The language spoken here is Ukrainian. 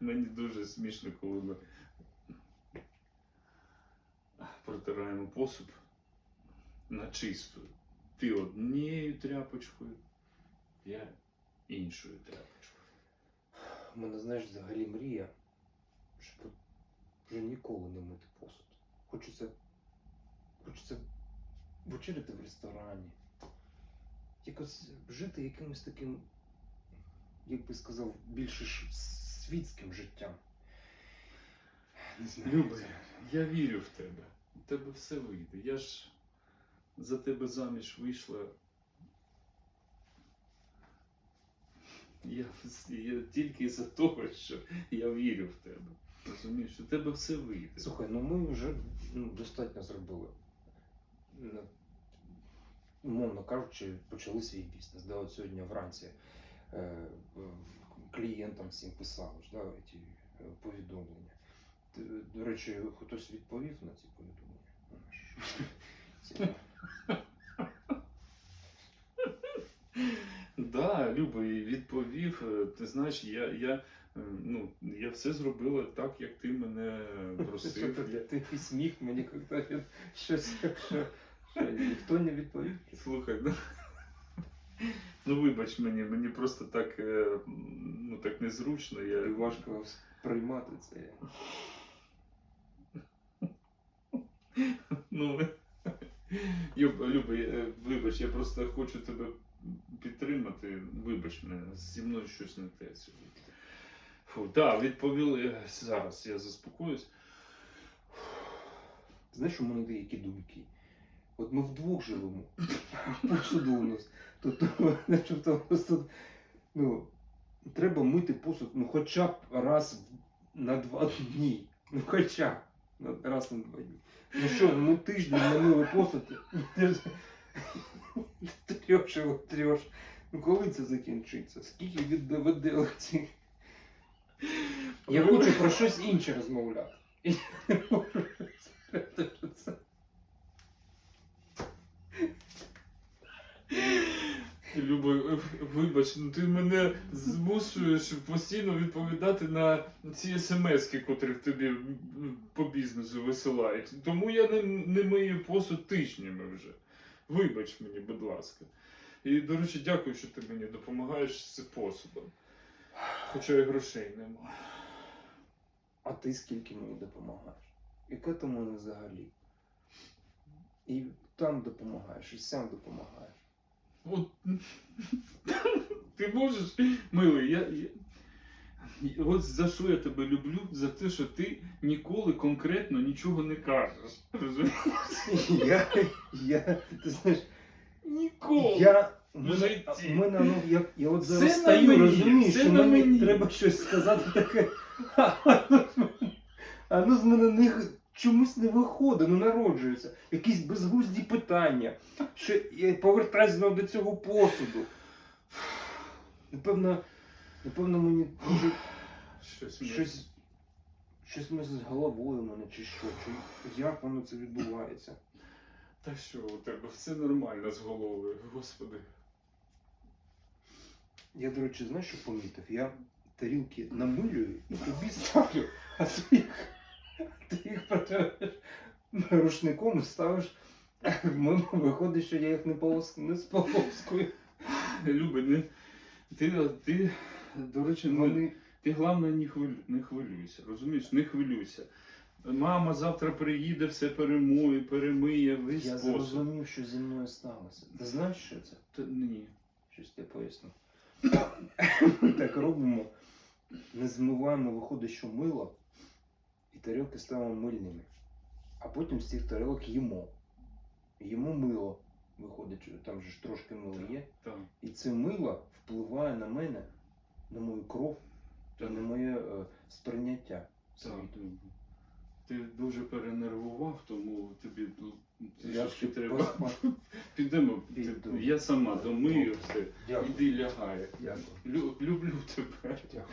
Мені дуже смішно, коли ми протираємо посуд на чисту. Ти однією тряпочкою, я іншою тряпочкою. У мене, знаєш, взагалі мрія, щоб вже ніколи не мити посуд. Хочеться. Хочеться вечеряти в ресторані. Якось жити якимось таким, як би сказав, більше світським життям. Не знаю. Я вірю в тебе. У тебе все вийде. Я ж за тебе заміж вийшла. Я, я тільки за того, що я вірю в тебе. Розумієш, у тебе все вийде. Слухай, ну ми вже ну, достатньо зробили. Ну, Умовно кажучи, почали свій бізнес. Да, от сьогодні вранці клієнтам всім писали ж, да, ті е, повідомлення. До речі, хтось відповів на ці повідомлення. Ну, Да, Люба, відповів. Е, Ти знаєш, я, я, е, ну, я все зробила так, як ти мене просив. для такий сміх мені коли щось, що, що ніхто не відповів. Слухай, ну, ну вибач мені, мені просто так, е, ну, так незручно. І важко приймати це. Ну, Люба, Люба, вибач, я просто хочу тебе підтримати. Вибач мене, зі мною щось не те сьогодні. Фу, так, відповіли. Зараз я заспокоюсь. Знаєш, у мене деякі думки. От ми вдвох живемо, посуду у нас. Тут, начебто, нас ну, треба мити посуд, ну, хоча б раз на два дні. Ну, хоча б раз на два дні. Ну що, ну тиждень не мили посуд, трьох його трьох. Ну коли це закінчиться? Скільки віддали ці? Я хочу про щось інше розмовляти. І не можу сказати, що це. Люба, е, вибач, ну ти мене змушуєш постійно відповідати на ці смски, котрі в тобі по бізнесу висилають. Тому я не, не мию посуд тижнями вже. Вибач мені, будь ласка. І, до речі, дякую, що ти мені допомагаєш з посудом. Хоча і грошей нема. А ти скільки мені допомагаєш? І к этому не взагалі. І там допомагаєш, і сам допомагаєш. От, ти можеш, милий, я, я, от за що я тебе люблю? За те, що ти ніколи конкретно нічого не кажеш. Розумієш? Я, я, ти знаєш, Ніколи. я, в мене, житті. мене, ну, я, я от зараз на стою, мені, розумієш, все що на мені мені. треба щось сказати таке. А ну з мене не, чомусь не виходить, ну народжується. Якісь безглузді питання. Що я повертаюсь знову до цього посуду. Напевно, напевно, мені дуже Щось, мені- щось, щось ми з головою в мене, чи що, чи як воно це відбувається. Та що у тебе? Все нормально з головою, господи. Я, до речі, знаєш, що помітив? Я тарілки намилюю і тобі ставлю, а ти їх, ти їх протираєш рушником і ставиш. Виходить, що я їх не, полос... не сполоскую. Люби, не, ти, ти, до речі, не, Вони ти головне не, хвилю, не хвилюйся, розумієш, не хвилюйся. Мама завтра приїде, все перемоє, перемиє, весь я посуд. зрозумів, що зі мною сталося. Ти знаєш, що це? Та ні. Щось я поясню. так робимо. Не змиваємо, виходить, що мило, і тарілки ставимо мильними. А потім з цих тарілок їмо. Їмо мило. Виходить, там же ж трошки мила є. Так, І це мило впливає на мене, на мою кров та на моє е, сприйняття світу. Ти дуже перенервував, тому тобі трішки треба. Підемо. Піду. Я сама домию все. Дякую. Іди лягай. Дякую. Лю- люблю тебе. Дякую.